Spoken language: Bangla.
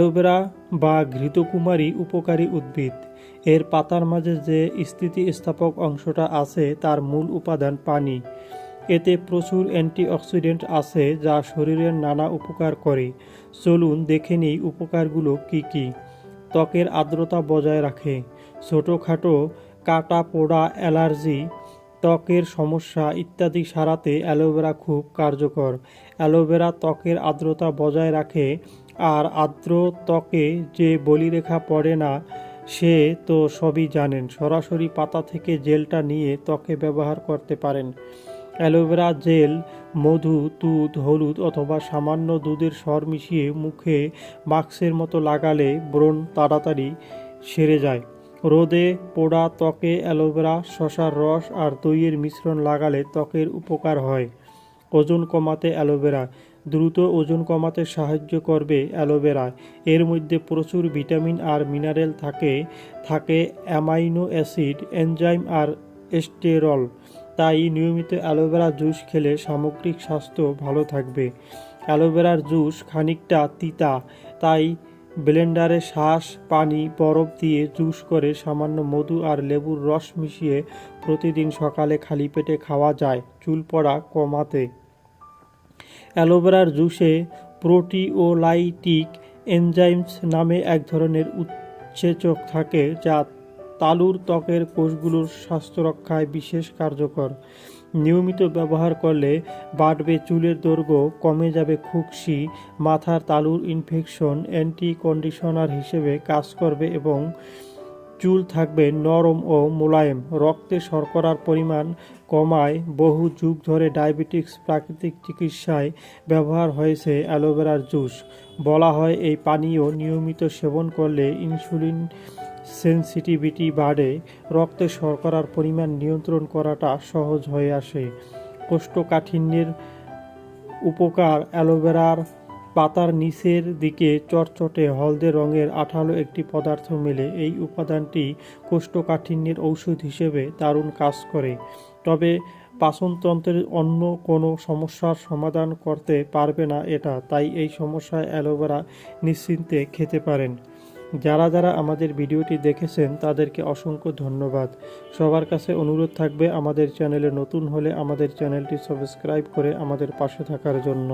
অ্যালোভেরা বা ঘৃতকুমারী উপকারী উদ্ভিদ। এর পাতার মাঝে যে স্থিতিস্থাপক অংশটা আছে, তার মূল উপাদান পানি। এতে প্রচুর অ্যান্টিঅক্সিডেন্ট আছে, যা শরীরের নানা উপকার করে। চলুন দেখে নিই উপকারগুলো কি কি। ত্বকের আর্দ্রতা বজায় রাখে। ছোটোখাটো কাটা পোড়া অ্যালার্জি, ত্বকের সমস্যা ইত্যাদি সারাতে অ্যালোভেরা খুব কার্যকর। অ্যালোভেরা ত্বকের আর্দ্রতা বজায় রাখে আর আর্দ্র ত্বকে যে বলিরেখা পড়ে না, সে তো সবই জানেন। সরাসরি পাতা থেকে জেলটা নিয়ে ত্বকে ব্যবহার করতে পারেন। অ্যালোভেরা জেল, মধু, দুধ, হলুদ অথবা সামান্য দুধের স্বর মিশিয়ে মুখে মাস্কের মতো লাগালে ব্রণ তাড়াতাড়ি সেরে যায়। রোদে পোড়া ত্বকে অ্যালোভেরা, শশার রস আর দইয়ের মিশ্রণ লাগালে ত্বকের উপকার হয়। ওজন কমাতে অ্যালোভেরা, দ্রুত ওজন কমাতে সাহায্য করবে অ্যালোভেরা। এর মধ্যে প্রচুর ভিটামিন আর মিনারেল থাকে থাকে অ্যামাইনো অ্যাসিড, এনজাইম আর এস্টেরল। তাই নিয়মিত অ্যালোভেরা জুস খেলে সামগ্রিক স্বাস্থ্য ভালো থাকবে। অ্যালোভেরার জুস খানিকটা তিতা, তাই ব্লেন্ডারে শ্বাস, পানি, বরফ দিয়ে জুস করে সামান্য মধু আর লেবুর রস মিশিয়ে প্রতিদিন সকালে খালি পেটে খাওয়া যায়, চুল পড়া কমাতে। অ্যালোভেরার জুসে প্রোটিওলাইটিক এনজাইমস নামে এক ধরনের উৎসেচক থাকে যা তালুর ত্বকের কোষগুলোর স্বাস্থ্য রক্ষায় বিশেষ কার্যকর। নিয়মিত ব্যবহার করলে বাড়বে চুলের দৈর্ঘ্য, কমে যাবে খুকশি মাথার তালুর ইনফেকশন অ্যান্টি কন্ডিশনার হিসেবে কাজ করবে এবং চুল থাকবে নরম ও মোলায়েম। রক্তে শর্করার পরিমাণ কমায়। বহু যুগ ধরে ডায়াবেটিক্স প্রাকৃতিক চিকিৎসায় ব্যবহার হয়েছে অ্যালোভেরার জুস। বলা হয় এই পানীয় নিয়মিত সেবন করলে ইনসুলিন সেন্সিটিভিটি বাড়ে। রক্তে শর্করার পরিমাণ নিয়ন্ত্রণ করাটা সহজ হয়ে আসে। কোষ্ঠকাঠিন্যের উপকার অ্যালোভেরার পাতার নিচের দিকে চটচটে হলদে রঙের আঠালো একটি পদার্থ মেলে, এই উপাদানটি কোষ্ঠকাঠিন্যের ঔষধ হিসেবে দারুণ কাজ করে। তবে পাচনতন্ত্রের অন্য কোনো সমস্যার সমাধান করতে পারবে না এটা, তাই এই সমস্যায় অ্যালোভেরা নিশ্চিন্তে খেতে পারেন। যারা যারা আমাদের ভিডিওটি দেখেছেন, তাদেরকে অসংখ্য ধন্যবাদ। সবার কাছে অনুরোধ থাকবে আমাদের চ্যানেলে নতুন হলে আমাদের চ্যানেলটি সাবস্ক্রাইব করে আমাদের পাশে থাকার জন্য।